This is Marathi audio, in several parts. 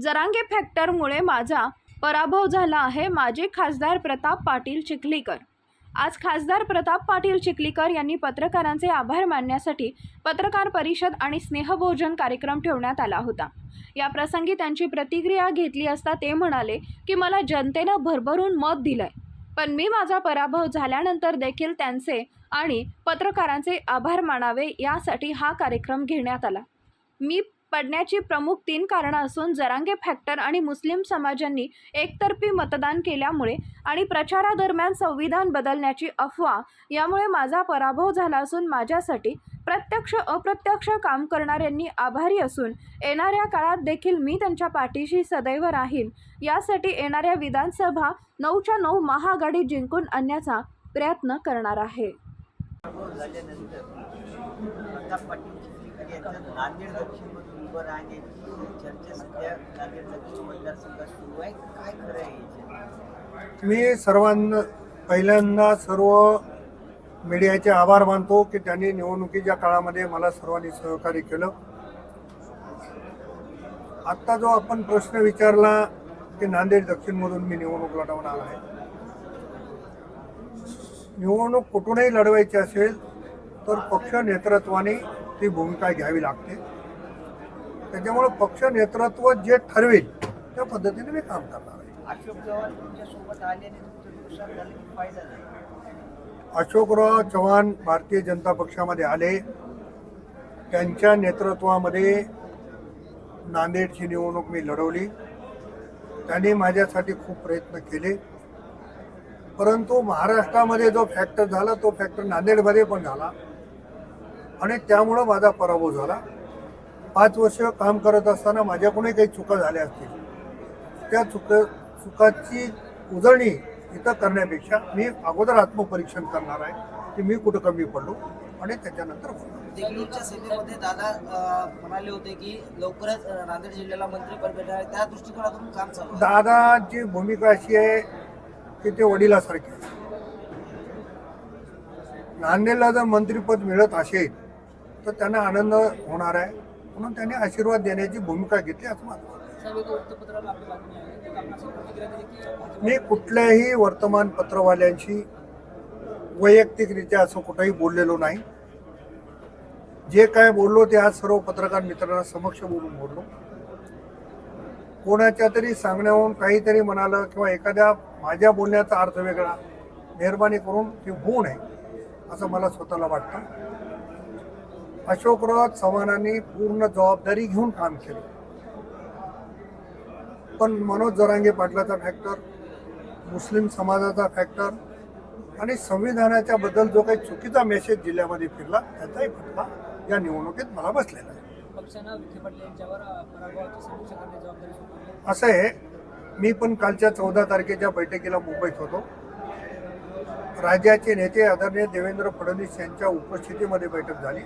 जरांगे फॅक्टरमुळे माझा पराभव झाला आहे माजी खासदार प्रताप पाटील चिखलीकर. आज खासदार प्रताप पाटील चिखलीकर यांनी पत्रकारांचे आभार मानण्यासाठी पत्रकार परिषद आणि स्नेहभोजन कार्यक्रम ठेवण्यात आला होता. या प्रसंगी त्यांची प्रतिक्रिया घेतली असता ते म्हणाले की मला जनतेनं भरभरून मत दिलंय. पण मी माझा पराभव झाल्यानंतर देखील त्यांचे आणि पत्रकारांचे आभार मानावे यासाठी हा कार्यक्रम घेण्यात आला. मी पडण्याची प्रमुख तीन कारणं असून जरांगे फॅक्टर आणि मुस्लिम समाजांनी एकतर्फी मतदान केल्यामुळे आणि प्रचारादरम्यान संविधान बदलण्याची अफवा यामुळे माझा पराभव झाला असून माझ्यासाठी प्रत्यक्ष अप्रत्यक्ष काम करणाऱ्यांनी आभारी असून येणाऱ्या काळात देखील मी त्यांच्या पाठीशी सदैव राहीन. यासाठी येणाऱ्या विधानसभा नऊच्या नऊ महाआघाडी जिंकून आणण्याचा प्रयत्न करणार आहे. नांदेड दक्षिणमधून उभं राहण्याची चर्चा सध्या नांदेड दक्षिण मतदारसंघात सुरू आहे. काय खरं आहे मी सर्वांना पहिल्यांदा सर्व मीडियाचे आभार मानतो की त्यांनी निवडणुकीच्या काळामध्ये मला सर्वांनी सहकार्य केलं. आत्ता जो आपण प्रश्न विचारला की नांदेड दक्षिणमधून मी निवडणूक लढवणार आहे. निवडणूक कुठूनही लढवायची असेल तर पक्ष नेतृत्वाने ती भूमिका घ्यावी लागते. त्याच्यामुळे पक्ष नेतृत्व जे ठरवेल त्या पद्धतीने मी काम करणार आहे. अशोकराव चव्हाण भारतीय जनता पक्षामध्ये आले. त्यांच्या नेतृत्वामध्ये नांदेडची निवडणूक मी लढवली. त्यांनी माझ्यासाठी खूप प्रयत्न केले. परंतु महाराष्ट्रामध्ये जो फॅक्टर झाला तो फॅक्टर नांदेडमध्ये पण झाला. आणि त्यामुळं माझा पराभव झाला पाच वर्ष काम करत असताना माझ्याकडूनही काही चुका झाल्या असतील त्या चुक चुकाची उजळणी इथं करण्यापेक्षा मी अगोदर आत्मपरीक्षण करणार आहे की मी कुठं कमी पडलो आणि त्याच्यानंतर. देगलूरच्या सभेमध्ये दादा म्हणाले होते की लवकरच नांदेड जिल्ह्याला मंत्रीपद भेटणार त्या दृष्टिकोनातून काम चालू दादाची भूमिका अशी आहे की ते वडिलासारखे. नांदेडला जर मंत्रीपद मिळत असेल तर त्यांना आनंद होणार आहे. म्हणून त्यांनी आशीर्वाद देण्याची भूमिका घेतली असं आहे. मी कुठल्याही वर्तमानपत्रवाल्यांशी वैयक्तिकरित्या असं कुठंही बोललेलो नाही. जे काय बोललो ते आज सर्व पत्रकार मित्रांना समक्ष बोलून बोललो. कोणाच्या तरी सांगण्याहून काहीतरी म्हणालं किंवा एखाद्या माझ्या बोलण्याचा अर्थ वेगळा मेहरबानी करून ते होऊ नये असं मला स्वतःला वाटतं. अशोकराव चव्हाणांनी पूर्ण जबाबदारी घेऊन काम केलं. पण मनोज जरांगे पाटलाचा फॅक्टर मुस्लिम समाजाचा फॅक्टर आणि संविधानाच्या बद्दल जो काही चुकीचा मेसेज जिल्ह्यामध्ये फिरला त्याचाही फटका या निवडणुकीत मला बसलेला आहे. असं आहे मी पण कालच्या चौदा तारखेच्या बैठकीला मुंबईत होतो. राज्याचे नेते आदरणीय देवेंद्र फडणवीस यांच्या उपस्थितीमध्ये बैठक झाली.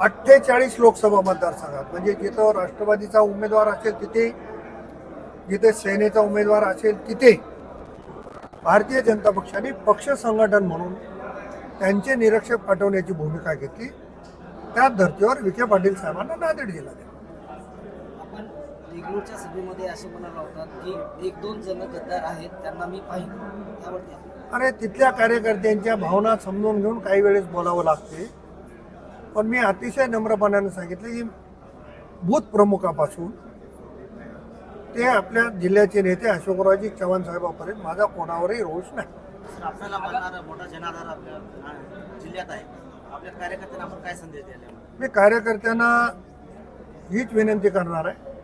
अठ्ठेचाळीस लोकसभा मतदारसंघात. म्हणजे जिथं राष्ट्रवादीचा उमेदवार असेल तिथे जिथे सेनेचा उमेदवार असेल तिथे भारतीय जनता पक्षाने पक्ष संघटन म्हणून त्यांचे निरीक्षक पाठवण्याची भूमिका घेतली. त्या धर्तीवर विखे पाटील साहेबांना नांदेड दिला आपण देगलूरच्या सभेमध्ये असे म्हणाला होतात की एक दोन जण गद्दार आहेत त्यांना मी पाहिजे आणि तिथल्या कार्यकर्त्यांच्या भावना समजून घेऊन काही वेळेस बोलावं लागते. पण मी अतिशय नम्रपणाने सांगितलं की बूथ प्रमुखापासून ते आपल्या जिल्ह्याचे नेते अशोकरावजी चव्हाण साहेबांपर्यंत माझा कोणावरही रोष नाही. आपल्याला मानणारा मोठा जनाधार आपल्या अ, जिल्ह्यात आहे. आपल्या कार्यकर्त्यांना आपण काय संदेश द्यायला मी कार्यकर्त्यांना हीच विनंती करणार आहे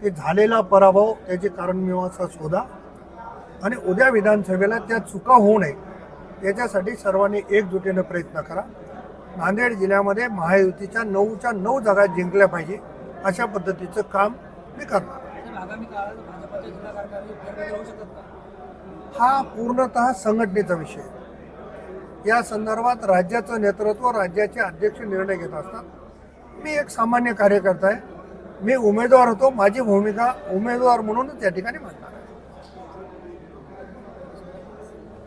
की झालेला पराभव त्याची कारणमीमांसा शोधा आणि उद्या विधानसभेला त्या चुका होऊ नये याच्यासाठी सर्वांनी एकजुटीनं प्रयत्न करा. नांदेड जिल्ह्यामध्ये महायुतीच्या नऊच्या नऊ जागा जिंकल्या पाहिजे अशा पद्धतीचं काम मी करणार. हा पूर्णतः संघटनेचा विषय. या संदर्भात राज्याचं नेतृत्व राज्याचे अध्यक्ष निर्णय घेत असतात. मी एक सामान्य कार्यकर्ता आहे. मी उमेदवार होतो. माझी भूमिका उमेदवार म्हणूनच या ठिकाणी मांडणार.